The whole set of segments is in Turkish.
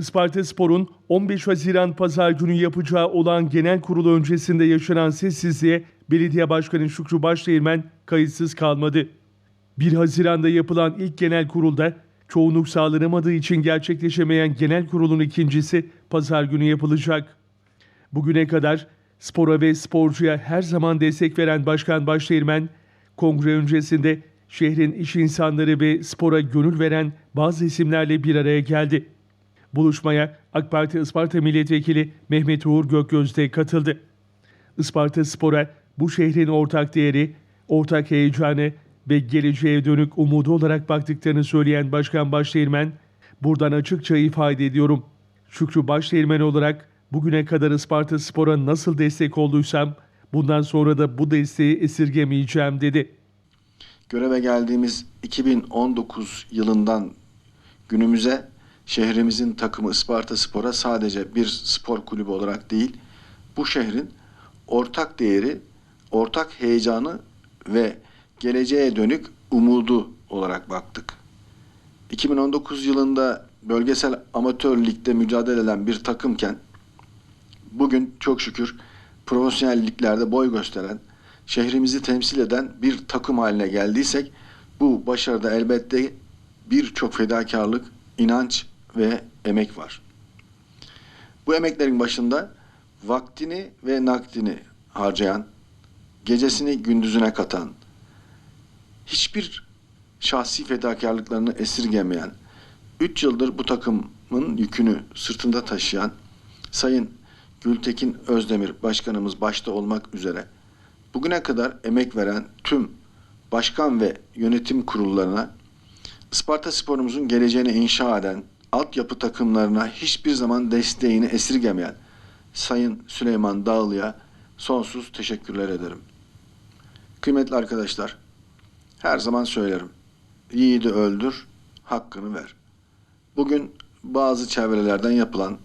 Isparta Spor'un 15 Haziran Pazar günü yapacağı olan genel kurulu öncesinde yaşanan sessizliğe Belediye Başkanı Şükrü Başdeğirmen kayıtsız kalmadı. 1 Haziran'da yapılan ilk genel kurulda çoğunluk sağlanamadığı için gerçekleşemeyen genel kurulun ikincisi pazar günü yapılacak. Bugüne kadar spora ve sporcuya her zaman destek veren Başkan Başdeğirmen, kongre öncesinde şehrin iş insanları ve spora gönül veren bazı isimlerle bir araya geldi. Buluşmaya AK Parti Isparta Milletvekili Mehmet Uğur Gökgöz de katıldı. Isparta Spor'a bu şehrin ortak değeri, ortak heyecanı ve geleceğe dönük umudu olarak baktıklarını söyleyen Başkan Başdeğirmen, buradan açıkça ifade ediyorum. Şükrü Başdeğirmen olarak bugüne kadar Isparta Spor'a nasıl destek olduysam, bundan sonra da bu desteği esirgemeyeceğim dedi. Göreve geldiğimiz 2019 yılından günümüze şehrimizin takımı Isparta Spor'a sadece bir spor kulübü olarak değil, bu şehrin ortak değeri, ortak heyecanı ve geleceğe dönük umudu olarak baktık. 2019 yılında bölgesel amatör ligde mücadele eden bir takımken bugün çok şükür profesyonel liglerde boy gösteren, şehrimizi temsil eden bir takım haline geldiysek bu başarıda elbette birçok fedakarlık, inanç ve emek var. Bu emeklerin başında vaktini ve nakdini harcayan, gecesini gündüzüne katan, hiçbir şahsi fedakarlıklarını esirgemeyen, 3 yıldır bu takımın yükünü sırtında taşıyan Sayın Gültekin Özdemir Başkanımız başta olmak üzere bugüne kadar emek veren tüm başkan ve yönetim kurullarına Isparta sporumuzun geleceğini inşa eden, altyapı takımlarına hiçbir zaman desteğini esirgemeyen Sayın Süleyman Dağlı'ya sonsuz teşekkürler ederim. Kıymetli arkadaşlar, her zaman söylerim. Yiğidi öldür, hakkını ver. Bugün bazı çevrelerden yapılan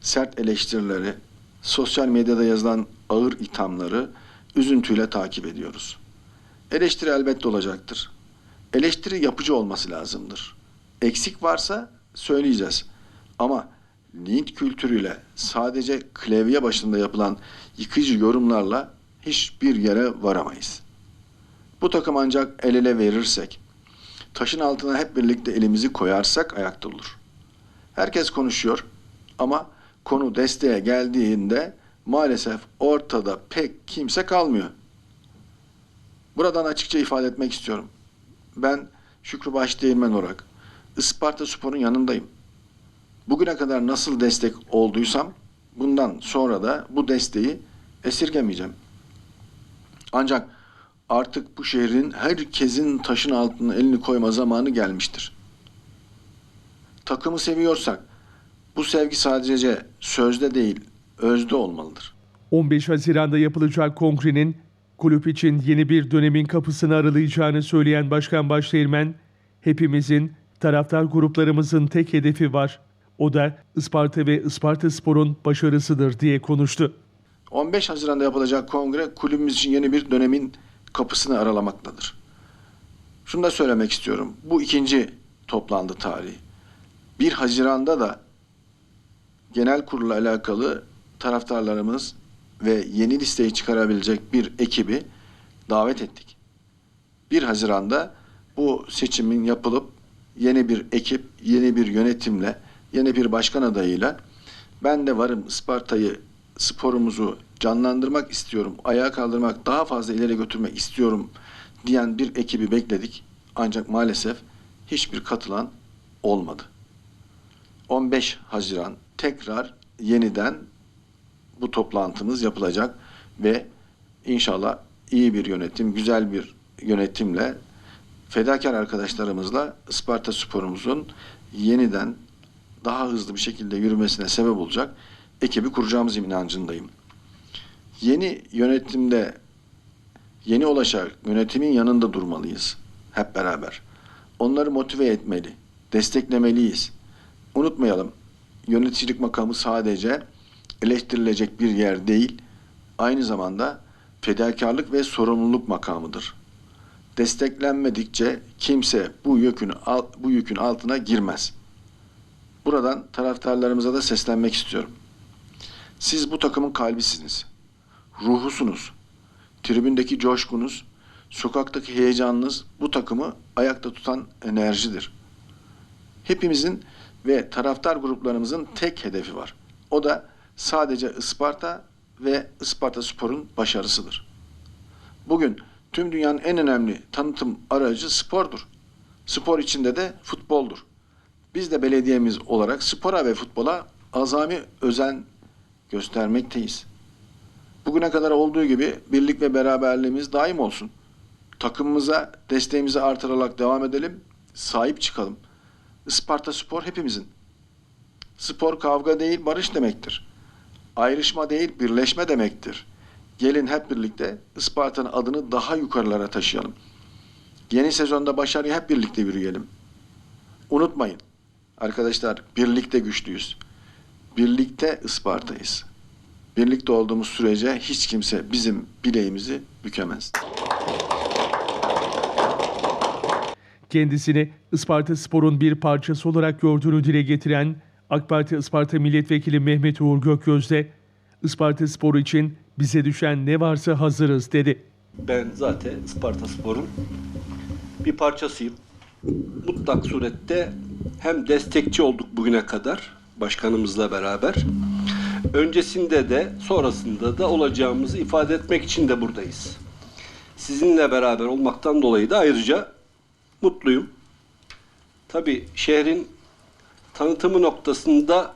sert eleştirileri, sosyal medyada yazılan ağır ithamları üzüntüyle takip ediyoruz. Eleştiri elbette olacaktır. Eleştiri yapıcı olması lazımdır. Eksik varsa söyleyeceğiz. Ama linç kültürüyle sadece klavye başında yapılan yıkıcı yorumlarla hiçbir yere varamayız. Bu takım ancak el ele verirsek, taşın altına hep birlikte elimizi koyarsak ayakta olur. Herkes konuşuyor ama konu desteğe geldiğinde maalesef ortada pek kimse kalmıyor. Buradan açıkça ifade etmek istiyorum. Ben Şükrü Başdeğirmen olarak Isparta Spor'un yanındayım. Bugüne kadar nasıl destek olduysam bundan sonra da bu desteği esirgemeyeceğim. Ancak artık bu şehrin herkesin taşın altına elini koyma zamanı gelmiştir. Takımı seviyorsak bu sevgi sadece sözde değil, özde olmalıdır. 15 Haziran'da yapılacak kongrenin kulüp için yeni bir dönemin kapısını aralayacağını söyleyen Başkan Başdeğirmen, hepimizin, taraftar gruplarımızın tek hedefi var. O da Isparta ve Isparta Spor'un başarısıdır diye konuştu. 15 Haziran'da yapılacak kongre kulübümüz için yeni bir dönemin kapısını aralamaktadır. Şunu da söylemek istiyorum. Bu ikinci toplantı tarihi. 1 Haziran'da da genel kurulla alakalı taraftarlarımız ve yeni listeyi çıkarabilecek bir ekibi davet ettik. 1 Haziran'da bu seçimin yapılıp yeni bir ekip, yeni bir yönetimle, yeni bir başkan adayıyla ben de varım Isparta'yı, sporumuzu canlandırmak istiyorum, ayağa kaldırmak, daha fazla ileri götürmek istiyorum diyen bir ekibi bekledik. Ancak maalesef hiçbir katılan olmadı. 15 Haziran tekrar yeniden bu toplantımız yapılacak ve inşallah iyi bir yönetim, güzel bir yönetimle fedakar arkadaşlarımızla Isparta sporumuzun yeniden daha hızlı bir şekilde yürümesine sebep olacak ekibi kuracağımız inancındayım. Yeni yönetimde yeni olacak yönetimin yanında durmalıyız hep beraber. Onları motive etmeli, desteklemeliyiz. Unutmayalım, yöneticilik makamı sadece eleştirilecek bir yer değil, aynı zamanda fedakarlık ve sorumluluk makamıdır. Desteklenmedikçe kimse bu yükün bu yükün altına girmez. Bu Buradan taraftarlarımıza da seslenmek istiyorum. Siz bu takımın kalbisiniz. Ruhusunuz. Tribündeki coşkunuz, sokaktaki heyecanınız bu takımı ayakta tutan enerjidir. Hepimizin ve taraftar gruplarımızın tek hedefi var. O da sadece Isparta ve Isparta Spor'un başarısıdır. Bugün tüm dünyanın en önemli tanıtım aracı spordur. Spor içinde de futboldur. Biz de belediyemiz olarak spora ve futbola azami özen göstermekteyiz. Bugüne kadar olduğu gibi birlik ve beraberliğimiz daim olsun. Takımımıza desteğimizi artırarak devam edelim, sahip çıkalım. Isparta Spor hepimizin. Spor kavga değil barış demektir. Ayrışma değil birleşme demektir. Gelin hep birlikte Isparta'nın adını daha yukarılara taşıyalım. Yeni sezonda başarıya hep birlikte yürüyelim. Unutmayın arkadaşlar birlikte güçlüyüz. Birlikte Isparta'yız. Birlikte olduğumuz sürece hiç kimse bizim bileğimizi bükemez. Kendisini Isparta Spor'un bir parçası olarak gördüğünü dile getiren AK Parti Isparta Milletvekili Mehmet Uğur Gökgöz de Isparta Spor için bize düşen ne varsa hazırız dedi. Ben zaten Isparta Spor'un bir parçasıyım. Mutlak surette hem destekçi olduk bugüne kadar başkanımızla beraber. Öncesinde de sonrasında da olacağımızı ifade etmek için de buradayız. Sizinle beraber olmaktan dolayı da ayrıca mutluyum. Tabii şehrin tanıtımı noktasında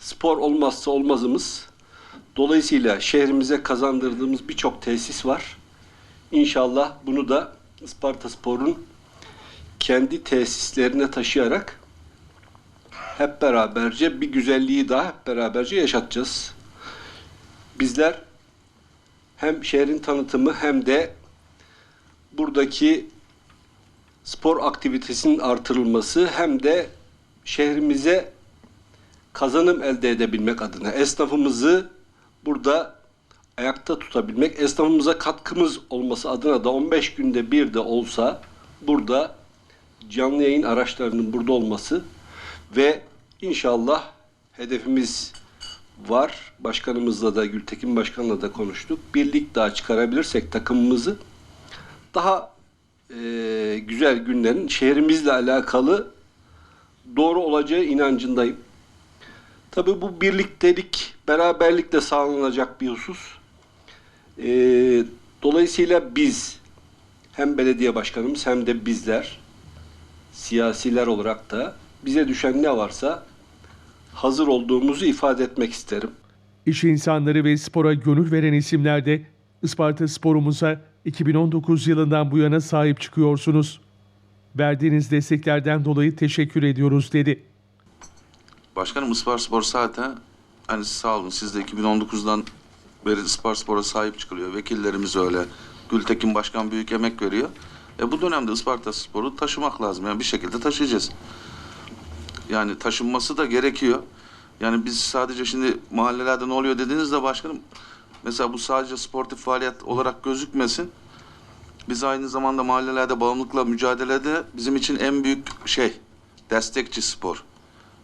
spor olmazsa olmazımız. Dolayısıyla şehrimize kazandırdığımız birçok tesis var. İnşallah bunu da Isparta Spor'un kendi tesislerine taşıyarak hep beraberce bir güzelliği daha hep beraberce yaşatacağız. Bizler hem şehrin tanıtımı hem de buradaki spor aktivitesinin artırılması hem de şehrimize kazanım elde edebilmek adına esnafımızı burada ayakta tutabilmek, esnafımıza katkımız olması adına da 15 günde bir de olsa burada canlı yayın araçlarının burada olması ve inşallah hedefimiz var. Başkanımızla da Gültekin Başkan'la da konuştuk. Birlik daha çıkarabilirsek takımımızı daha eee, güzel günlerin şehrimizle alakalı doğru olacağı inancındayım. Tabii bu birliktelik, beraberlikle sağlanacak bir husus. Ee, dolayısıyla biz hem belediye başkanımız hem de bizler siyasiler olarak da bize düşen ne varsa hazır olduğumuzu ifade etmek isterim. İş insanları ve spora gönül veren isimler de Isparta Spor'umuza 2019 yılından bu yana sahip çıkıyorsunuz. Verdiğiniz desteklerden dolayı teşekkür ediyoruz dedi. Başkanım Ispar Spor zaten hani sağ olun siz de 2019'dan beri Ispar Spor'a sahip çıkılıyor. Vekillerimiz öyle. Gültekin Başkan büyük emek veriyor. E bu dönemde Isparta Spor'u taşımak lazım. Yani bir şekilde taşıyacağız. Yani taşınması da gerekiyor. Yani biz sadece şimdi mahallelerde ne oluyor dediğinizde başkanım mesela bu sadece sportif faaliyet olarak gözükmesin. Biz aynı zamanda mahallelerde bağımlılıkla mücadelede bizim için en büyük şey destekçi spor.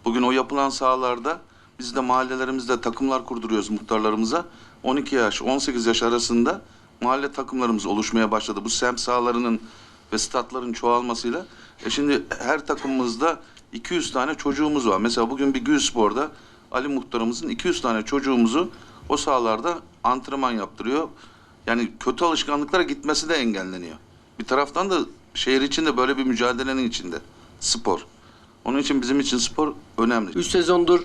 Bugün o yapılan sahalarda biz de mahallelerimizde takımlar kurduruyoruz muhtarlarımıza. 12 yaş, 18 yaş arasında mahalle takımlarımız oluşmaya başladı. Bu semt sahalarının ve statların çoğalmasıyla. E şimdi her takımımızda 200 tane çocuğumuz var. Mesela bugün bir Gülspor'da Ali muhtarımızın 200 tane çocuğumuzu o sahalarda antrenman yaptırıyor. Yani kötü alışkanlıklara gitmesi de engelleniyor. Bir taraftan da şehir içinde böyle bir mücadelenin içinde spor. Onun için bizim için spor önemli. 3 sezondur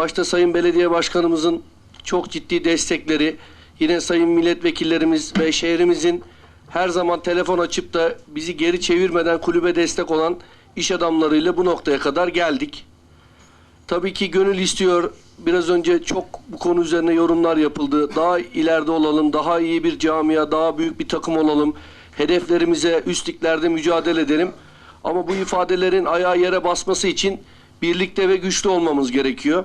başta Sayın Belediye Başkanımızın çok ciddi destekleri, yine Sayın Milletvekillerimiz ve şehrimizin her zaman telefon açıp da bizi geri çevirmeden kulübe destek olan iş adamlarıyla bu noktaya kadar geldik. Tabii ki gönül istiyor. Biraz önce çok bu konu üzerine yorumlar yapıldı. Daha ileride olalım, daha iyi bir camia, daha büyük bir takım olalım. Hedeflerimize üstlüklerde mücadele edelim. Ama bu ifadelerin ayağı yere basması için birlikte ve güçlü olmamız gerekiyor.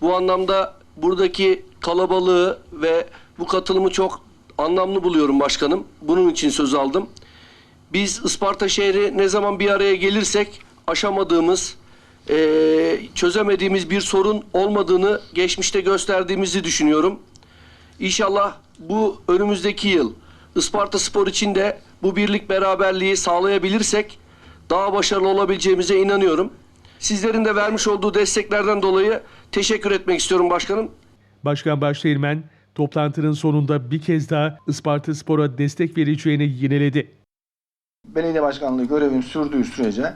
Bu anlamda buradaki kalabalığı ve bu katılımı çok anlamlı buluyorum başkanım. Bunun için söz aldım. Biz Isparta şehri ne zaman bir araya gelirsek aşamadığımız e, çözemediğimiz bir sorun olmadığını geçmişte gösterdiğimizi düşünüyorum. İnşallah bu önümüzdeki yıl Isparta Spor için de bu birlik beraberliği sağlayabilirsek daha başarılı olabileceğimize inanıyorum. Sizlerin de vermiş olduğu desteklerden dolayı teşekkür etmek istiyorum başkanım. Başkan Başdeğirmen toplantının sonunda bir kez daha Isparta Spor'a destek vereceğini yineledi. Belediye başkanlığı görevim sürdüğü sürece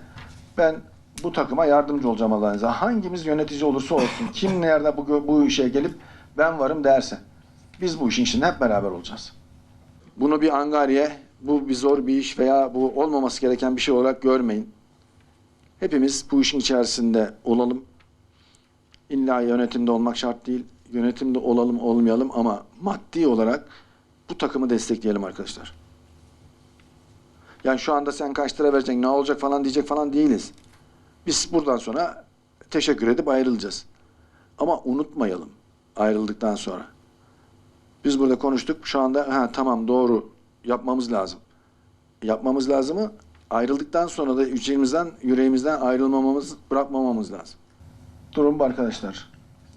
ben bu takıma yardımcı olacağım Allah'ın izniyle. Hangimiz yönetici olursa olsun, kim nerede bu, bu işe gelip ben varım derse biz bu işin içinde hep beraber olacağız. Bunu bir angariye, bu bir zor bir iş veya bu olmaması gereken bir şey olarak görmeyin. Hepimiz bu işin içerisinde olalım. İlla yönetimde olmak şart değil. Yönetimde olalım olmayalım ama maddi olarak bu takımı destekleyelim arkadaşlar. Yani şu anda sen kaç lira vereceksin, ne olacak falan diyecek falan değiliz. Biz buradan sonra teşekkür edip ayrılacağız. Ama unutmayalım ayrıldıktan sonra. Biz burada konuştuk. Şu anda ha tamam doğru yapmamız lazım. Yapmamız lazımı ayrıldıktan sonra da içimizden, yüreğimizden ayrılmamamız, bırakmamamız lazım. Durum bu arkadaşlar.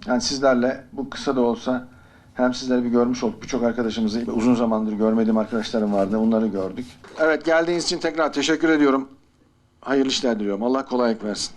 Yani sizlerle bu kısa da olsa hem sizleri bir görmüş olduk. Birçok arkadaşımızı uzun zamandır görmediğim arkadaşlarım vardı. Onları gördük. Evet geldiğiniz için tekrar teşekkür ediyorum. Hayırlı işler diliyorum. Allah kolaylık versin.